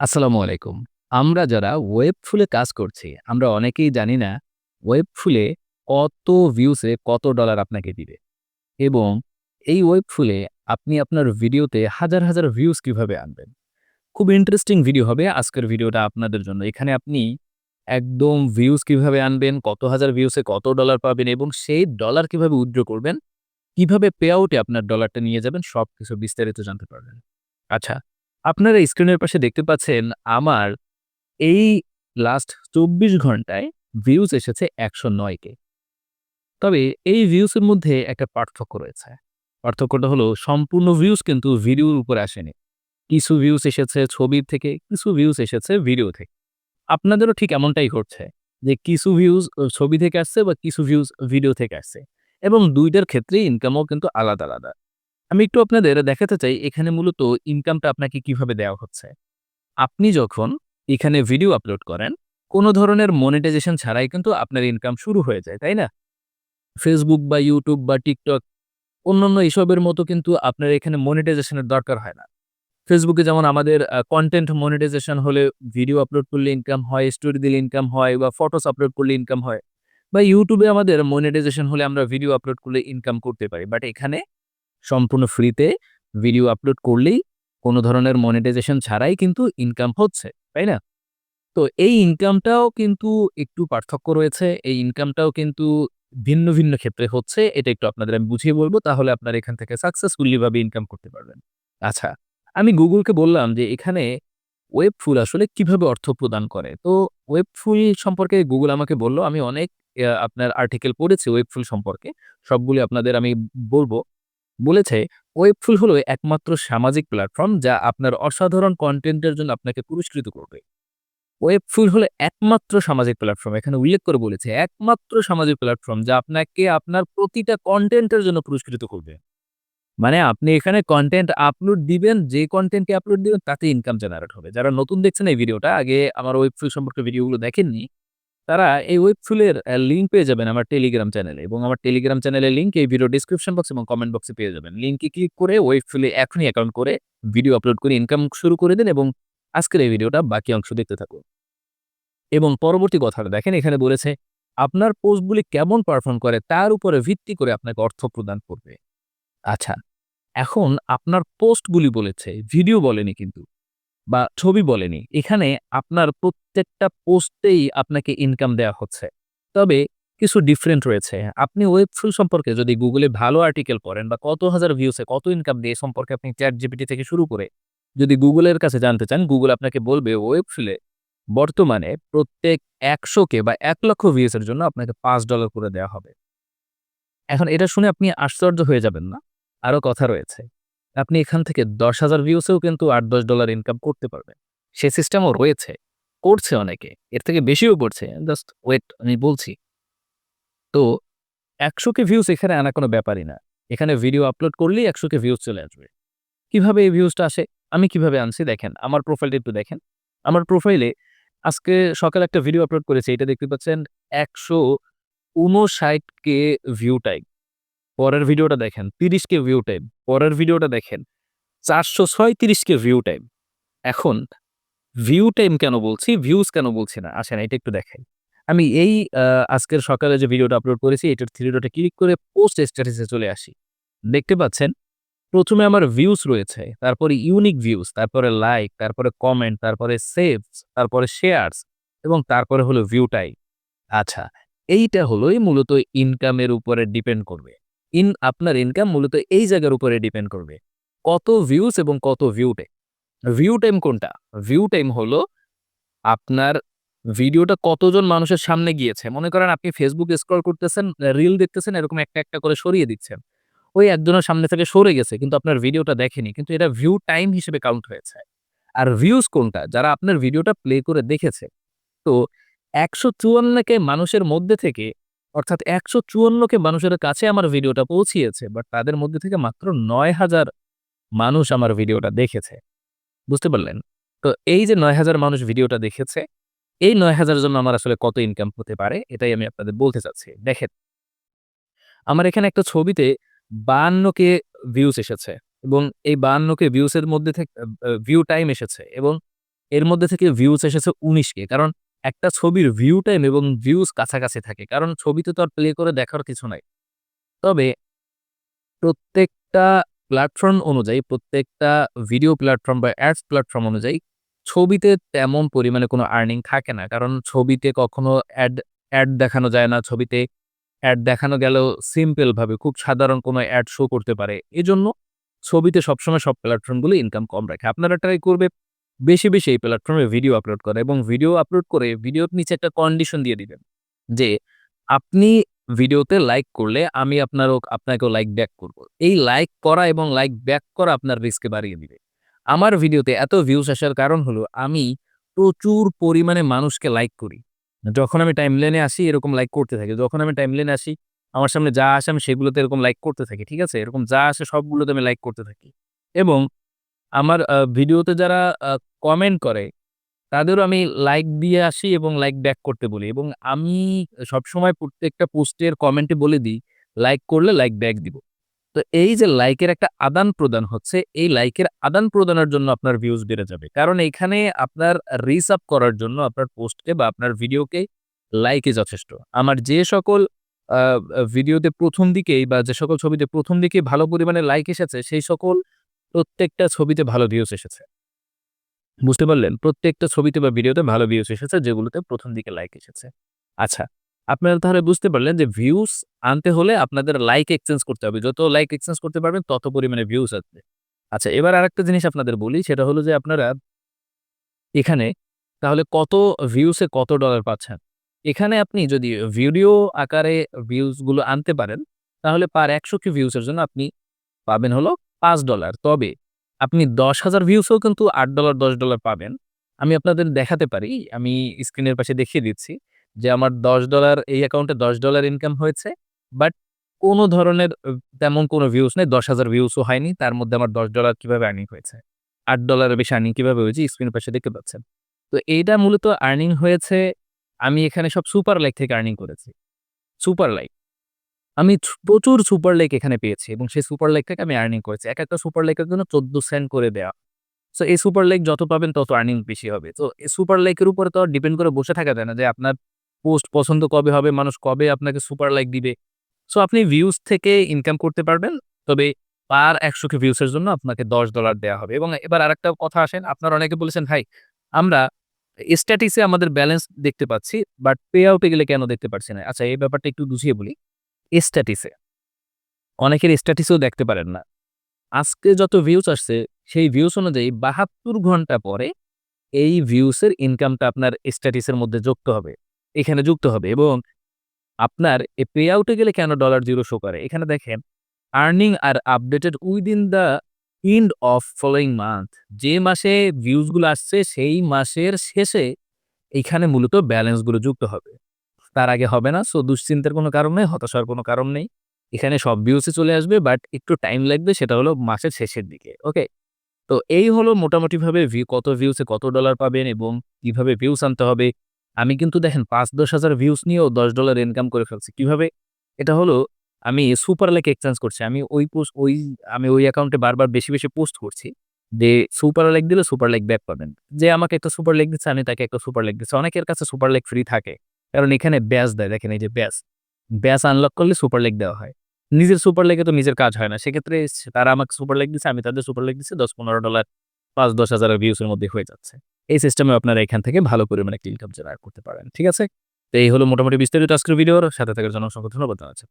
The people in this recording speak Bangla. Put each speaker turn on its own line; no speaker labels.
আসসালামু আলাইকুম। আমরা যারা ওয়েব ফুলে কাজ করছি, আমরা অনেকেই জানি না ওয়েব ফুলে কত ভিউসে কত ডলার আপনাকে দিবে এবং এই ওয়েব ফুলে আপনি আপনার ভিডিওতে হাজার, হাজার ভিউস কীভাবে আনবেন। খুব ইন্টারেস্টিং ভিডিও হবে আজকের ভিডিওটা আপনাদের জন্য। এখানে আপনি একদম ভিউস কীভাবে আনবেন, কত হাজার ভিউসে কত ডলার পাবেন এবং সেই ডলার কীভাবে উইথড্র করবেন, কীভাবে পে আউটে আপনার ডলারটা নিয়ে যাবেন সবকিছু বিস্তারিত জানতে পারবেন। আচ্ছা, আপনারা স্ক্রিনের পাশে দেখতে পাচ্ছেন আমার এই লাস্ট ২৪ ঘন্টায় ভিউজ এসেছে ১০৯ কে। তবে এই ভিউসের মধ্যে একটা পার্থক্য রয়েছে। পার্থক্যটা হলো সম্পূর্ণ ভিউজ কিন্তু ভিডিওর উপরে আসেনি। কিছু ভিউস এসেছে ছবির থেকে, কিছু ভিউস এসেছে ভিডিও থেকে। আপনাদেরও ঠিক এমনটাই ঘটছে যে কিছু ভিউজ ছবি থেকে আসছে বা কিছু ভিউজ ভিডিও থেকে আসছে এবং ২ টার ক্ষেত্রেই ইনকামও কিন্তু আলাদা, আলাদা। আমি একটু আপনাদের দেখাতে চাই এখানে মূলত ইনকামটা আপনাকে কীভাবে দেওয়া হচ্ছে। আপনি যখন এখানে ভিডিও আপলোড করেন, কোনো ধরনের মনিটাইজেশন ছাড়াই কিন্তু আপনার ইনকাম শুরু হয়ে যায়, তাই না? ফেসবুক বা ইউটিউব বা TikTok অন্যান্য এসবের মতো কিন্তু আপনার এখানে মনিটাইজেশনের দরকার হয় না। ফেসবুকে যেমন আমাদের কন্টেন্ট মনিটাইজেশন হলে ভিডিও আপলোড করলে ইনকাম হয়, স্টোরি দিলে ইনকাম হয় বা ফটোস আপলোড করলে ইনকাম হয়। বা ইউটিউবে আমাদের মনিটাইজেশন হলে আমরা ভিডিও আপলোড করলে ইনকাম করতে পারি। বাট এখানে সম্পূর্ণ ফ্রিতে ভিডিও আপলোড করলেই কোনো ধরনের মনিটাইজেশন ছাড়াই কিন্তু ইনকাম হচ্ছে, তাই না? তো এই ইনকামটাও কিন্তু একটু পার্থক্য রয়েছে। এই ইনকামটাও কিন্তু ভিন্ন, ভিন্ন ক্ষেত্রে হচ্ছে। এটা একটু আপনাদের আমি বুঝিয়ে বলব তাহলে আপনারা এখান থেকে সাকসেসফুলি ভাবে ইনকাম করতে পারবেন। আচ্ছা, আমি গুগলকে বললাম যে এখানে ওয়েবফুল আসলে কীভাবে অর্থ প্রদান করে। তো ওয়েবফুল সম্পর্কে গুগল আমাকে বলল আমি অনেক আপনার আর্টিকেল পড়েছি ওয়েবফুল সম্পর্কে। সবগুলি আপনাদের আমি বলব। বলেছে ওয়েবফুল হলো একমাত্র সামাজিক প্ল্যাটফর্ম যা আপনার অসাধারণ কনটেন্টের জন্য আপনাকে পুরস্কৃত করবে। ওয়েবফুল হলো একমাত্র সামাজিক প্ল্যাটফর্ম এখানে উল্লেখ করে বলেছে একমাত্র সামাজিক প্ল্যাটফর্ম যা আপনাকে আপনার প্রতিটা কনটেন্টের জন্য পুরস্কৃত করবে। মানে আপনি এখানে কনটেন্ট আপলোড দিবেন, যে কনটেন্টকে আপলোড দিবেন তাতে ইনকাম জেনারেট হবে। যারা নতুন দেখছেন এই ভিডিওটা আগে আমার ওয়েবফুল সম্পর্কে ভিডিওগুলো দেখেননি, তারা এই ওয়েবফুলের আ লিঙ্ক পেয়ে যাবেন আমার টেলিগ্রাম চ্যানেলে এবং আমার টেলিগ্রাম চ্যানেলের লিঙ্ক এই ভিডিও ডিসক্রিপশন বক্স এবং কমেন্ট বক্সে পেয়ে যাবেন। লিঙ্কে ক্লিক করে ওয়েব ফুলে এখনই অ্যাকাউন্ট করে ভিডিও আপলোড করে ইনকাম শুরু করে দিন এবং আজকের এই ভিডিওটা বাকি অংশ দেখতে থাকুন। এবং পরবর্তী কথাটা দেখেন এখানে বলেছে আপনার পোস্টগুলি কেমন পারফর্ম করে তার উপরে ভিত্তি করে আপনাকে অর্থ প্রদান করবে। আচ্ছা, এখন আপনার পোস্টগুলি বলেছে, ভিডিও বলেনি কিন্তু বা ছবি বলেনি। এখানে আপনার প্রত্যেকটা পোস্টেই আপনাকে ইনকাম দেয়া হচ্ছে। তবে কিছু ডিফারেন্ট রয়েছে। আপনি ওয়েবফুল সম্পর্কে যদি গুগলে ভালো আর্টিকেল পড়েন বা কত হাজার ভিউসে কত ইনকাম দিয়ে সম্পর্কে আপনি চ্যাট জিপিটি থেকে শুরু করে যদি গুগলের কাছে জানতে চান, গুগল আপনাকে বলবে ওয়েবফুলে বর্তমানে প্রত্যেক ১০০ কে বা ১,০০,০০০ ভিউসের জন্য আপনাকে পাঁচ ডলার করে দেওয়া হবে। এখন এটা শুনে আপনি আশ্চর্য হয়ে যাবেন না। আরও কথা রয়েছে। আপনি এখান থেকে ১০,০০০ ভিউসেও কিন্তু $৮-১০ ইনকাম করতে পারবেন। সে সিস্টেমও রয়েছে। করছে অনেকে। এর থেকে বেশিও করছে। জাস্ট ওয়েট আমি বলছি। তো ১০০ কে ভিউস এখানে আনা কোনো ব্যাপারই না। এখানে ভিডিও আপলোড করলেই ১০০ কে ভিউস চলে আসবে। কীভাবে এই ভিউসটা আসে? আমি কীভাবে আনছি দেখেন। আমার প্রোফাইলটা একটু দেখেন। আমার প্রোফাইলে আজকে সকালে একটা ভিডিও আপলোড করেছি। এটা দেখতে পাচ্ছেন ১৫৯ কে ভিউ টাইম। পরের ভিডিওটা দেখেন ৩০ কে ভিউ টাইম। পরের ভিডিওটা দেখেন ৪৩৬ কে ভিউ টাইম। এখন ভিউ টাইম কেন বলছি, ভিউজ কেন বলছি না? আসেন এটা একটু দেখাই। আমি এই আজকের সকালে যে ভিডিওটা আপলোড করেছি এটার 3 ডটে ক্লিক করে পোস্ট স্ট্যাটাসে চলে আসি। দেখতে পাচ্ছেন প্রথমে আমার ভিউজ রয়েছে, তারপরে ইউনিক ভিউজ, তারপরে লাইক, তারপরে কমেন্ট, তারপরে সেভস, তারপরে শেয়ারস এবং তারপরে হলো ভিউ টাইম। আচ্ছা, এইটা হলোই মূলত ইনকামের উপরে ডিপেন্ড করবে। ইন আপনার ইনকাম মূলত এই জায়গার উপরে ডিপেন্ড করবে। কত ভিউজ এবং কত ভিউ টাইম। ভিউ টাইম কোনটা? ভিউ টাইম হলো আপনার ভিডিওটা কতজন মানুষের সামনে গিয়েছে। মনে করেন আপনি Facebook স্ক্রল করতেছেন, রিল দেখতেছেন এরকম একটা, একটা করে সরিয়ে দিচ্ছেন। ওই একজনের সামনে থেকে সরে গেছে কিন্তু আপনার ভিডিওটা দেখেনি। কিন্তু এটা ভিউ টাইম হিসেবে কাউন্ট হয়েছে। আর ভিউজ কোনটা? যারা আপনার ভিডিওটা প্লে করে দেখেছে। তো ১৫৪ কে মানুষের মধ্যে থেকে অর্থাৎ ১৫৪ কে মানুষের কাছে আমার ভিডিওটা পৌঁছিয়েছে। বাট তাদের মধ্যে থেকে মাত্র ৯০০০ মানুষ আমার ভিডিওটা দেখেছে। বুঝতে পারলেন? তো এই যে ৯০০০ মানুষ ভিডিওটা দেখেছে, এই ৯০০০ এর জন্য আমার আসলে কত ইনকাম হতে পারে এটাই আমি আপনাদের বলতে চাচ্ছি। দেখেন আমার এখানে একটা ছবিতে ৫২ কে ভিউস এসেছে এবং এই ৫২ কে ভিউস এর মধ্যে থেকে ভিউ টাইম এসেছে এবং এর মধ্যে থেকে ভিউস এসেছে ১৯ কে। কারণ একটা ছবির ভিউ টাইম এবং ভিউজ কাছাকাছি থাকে। কারণ ছবিতে তো আর প্লে করে দেখার কিছু নাই। তবে প্রত্যেকটা প্ল্যাটফর্ম অনুযায়ী, প্রত্যেকটা ভিডিও প্ল্যাটফর্ম বা অ্যাডস প্ল্যাটফর্ম অনুযায়ী ছবিতে তেমন পরিমাণে কোনো আর্নিং থাকে না। কারণ ছবিতে কখনো অ্যাড অ্যাড দেখানো যায় না। ছবিতে অ্যাড দেখানো গেলেও সিম্পলভাবে খুব সাধারণ কোনো অ্যাড শো করতে পারে। এজন্য ছবিতে সবসময় সব প্ল্যাটফর্মগুলো ইনকাম কম রাখে। আপনারা ট্রাই করবে বেশি, বেশি এই প্ল্যাটফর্মে ভিডিও আপলোড করা এবং ভিডিও আপলোড করে ভিডিওর নিচে একটা কন্ডিশন দিয়ে দিবেন। যে আপনি ভিডিওতে লাইক করলে আমি আপনারও আপনাকেও লাইক ব্যাক করব। এই লাইক করা এবং লাইক ব্যাক করা আপনার রিস্ককে বাড়িয়ে দিবে। আমার ভিডিওতে এত ভিউজ আসার কারণ হলো আমি প্রচুর পরিমাণে মানুষকে লাইক করি। যখন আমি টাইম লেনে আসি এরকম লাইক করতে থাকি। যখন আমি টাইম লেনে আসি আমার সামনে যা আসে আমি সেগুলোতে এরকম লাইক করতে থাকি। ঠিক আছে? এরকম যা আসে সবগুলোতে আমি লাইক করতে থাকি। এবং আমার ভিডিওতে যারা কমেন্ট করে তাদেরও আমি লাইক দিয়ে আসি এবং লাইক ব্যাক করতে বলি এবং আমি সবসময় প্রত্যেকটা পোস্টের কমেন্টে বলে দিই, লাইক করলে লাইক ব্যাক দিব। তো এই যে লাইকের একটা আদান-প্রদান হচ্ছে, এই লাইকের আদান-প্রদানের জন্য আপনার ভিউজ বেড়ে যাবে। কারণ এখানে আপনার রিচ আপ করার জন্য আপনার পোস্টকে বা আপনার ভিডিওকে লাইকই যথেষ্ট। আমার যে সকল ভিডিওতে প্রথম দিকেই বা যে সকল ছবিতে প্রথম দিকেই ভালো পরিমাণে লাইক এসেছে সেই সকল প্রত্যেকটা ছবিতে ভালো ভিউজ এসেছে। বুঝতে পারলেন? প্রত্যেকটা ছবিতে বা ভিডিওতে ভালো ভিউজ এসেছে যেগুলোতে প্রথম দিকে লাইক এসেছে। আচ্ছা, আপনারা তাহলে বুঝতে পারলেন যে ভিউজ আনতে হলে আপনাদের লাইক এক্সচেঞ্জ করতে হবে। যত লাইক এক্সচেঞ্জ করতে পারবেন তত পরিমাণে ভিউজ আসবে। আচ্ছা, এবার আরেকটা জিনিস আপনাদের বলি সেটা হলো যে আপনারা এখানে তাহলে কত ভিউসে কত ডলার পাচ্ছেন? এখানে আপনি যদি ভিডিও আকারে ভিউজগুলো আনতে পারেন তাহলে পার একশো কি ভিউসের জন্য আপনি পাবেন হলো $৫ তবে আপনি দশ ১০,০০০ ভিউসেও কিন্তু $৮, $১০ পাবেন। আমি আপনাদের দেখাতে পারি। আমি স্ক্রিনের পাশে দেখিয়ে দিচ্ছি যে আমার $১০ এই অ্যাকাউন্টে $১০ ইনকাম হয়েছে। বাট কোন ধরনের তেমন কোনো ভিউস নেই। ১০,০০০ ভিউসও হয়নি। তার মধ্যে আমার $১০ কীভাবে আর্নিং হয়েছে? $৮ এর বেশি আর্নিং কীভাবে হয়েছে? স্ক্রিনের পাশে দেখতে পাচ্ছেন। তো এইটা মূলত আর্নিং হয়েছে আমি এখানে সব সুপার লাইক থেকে আর্নিং করেছি। Super like. আমি প্রচুর সুপার লেক এখানে পেয়েছি এবং সেই সুপার থেকে আমি আর্নিং করেছি। একেকটা সুপার লেকের জন্য ১৪ সেন্ট করে দেওয়া সো এই সুপার লেক যত পাবেন তত আর্নিং বেশি হবে। তো এই সুপার লেকের উপরে তো ডিপেন্ড করে বসে থাকা যায় না যে আপনার পোস্ট পছন্দ কবে হবে, মানুষ কবে আপনাকে সুপার লাইক দিবে। সো আপনি ভিউজ থেকে ইনকাম করতে পারবেন। তবে পার ১০০ কে ভিউসের জন্য আপনাকে দশ ডলার দেওয়া হবে এবং এবার আরেকটা কথা আসেন আপনারা অনেকে বলেছেন, "ভাই আমরা স্ট্যাটিসে আমাদের ব্যালেন্স দেখতে পাচ্ছি বাট পে আউট গেলে কেন দেখতে পারছি না?" আচ্ছা এই ব্যাপারটা একটু বুঝিয়ে বলি। স্ট্যাটিসে অনেকের স্ট্যাটিসেও দেখতে পারেন না। আজকে যত ভিউজ আসছে, সেই ভিউজ অনুযায়ী ৭২ ঘণ্টা পরে এই ভিউসের ইনকামটা আপনার স্ট্যাটিসের মধ্যে যুক্ত হবে। এখানে যুক্ত হবে এবং আপনার এ পে আউটে গেলে কেন ডলার জিরো শো করে? এখানে দেখেন earning R updated within the end of following month যে মাসে ভিউজগুলো আসছে, সেই মাসের শেষে এখানে মূলত ব্যালেন্সগুলো যুক্ত হবে। তার আগে হবে না। সো দুশ্চিন্তার কোনো কারণ নেই, হতাশ হওয়ার কোনো কারণ নেই। এখানে সব ভিউসই চলে আসবে বাট একটু টাইম লাগবে সেটা হলো মাসের শেষের দিকে। ওকে? তো এই হলো মোটামুটিভাবে ভি কত ভিউসে কত ডলার পাবেন এবং কীভাবে ভিউস আনতে হবে। আমি কিন্তু দেখেন ৫-১০ হাজার ভিউস নিয়েও $১০ ইনকাম করে ফেলছি। কীভাবে? এটা হলো আমি সুপার লাইক এক্সচেঞ্জ করছি। আমি ওই পোস্ট ওই আমি ওই অ্যাকাউন্টে বারবার বেশি, বেশি পোস্ট করছি। যে সুপার লাইক দিলে সুপার লাইক ব্যাক পাবেন। যে আমাকে একটা সুপার লাইক দিচ্ছে আমি তাকে একটা সুপার লাইক দিচ্ছি। অনেকের কাছে সুপার লাইক ফ্রি থাকে। কারণ এখানে ব্যাস দেয়। দেখেন এই যে ব্যাস ব্যাস আনলক করলে সুপার লেগ দেওয়া হয়। নিজের সুপার লেগে তো নিজের কাজ হয় না। সেক্ষেত্রে তারা আমাকে সুপার লেগ দিচ্ছে, আমি তাদের সুপার লেগ দিচ্ছি $১০-১৫ ৫-১০ হাজারের ভিউসের মধ্যে হয়ে যাচ্ছে। এই সিস্টেমে আপনারা এখান থেকে ভালো পরিমাণে একটা ইনকাম জেনারেট করতে পারেন। ঠিক আছে? তো এই হলো মোটামুটি বিস্তারিত আজকের ভিডিওর সাথে থাকার জন্য অসংখ্য ধন্যবাদ জানাচ্ছি।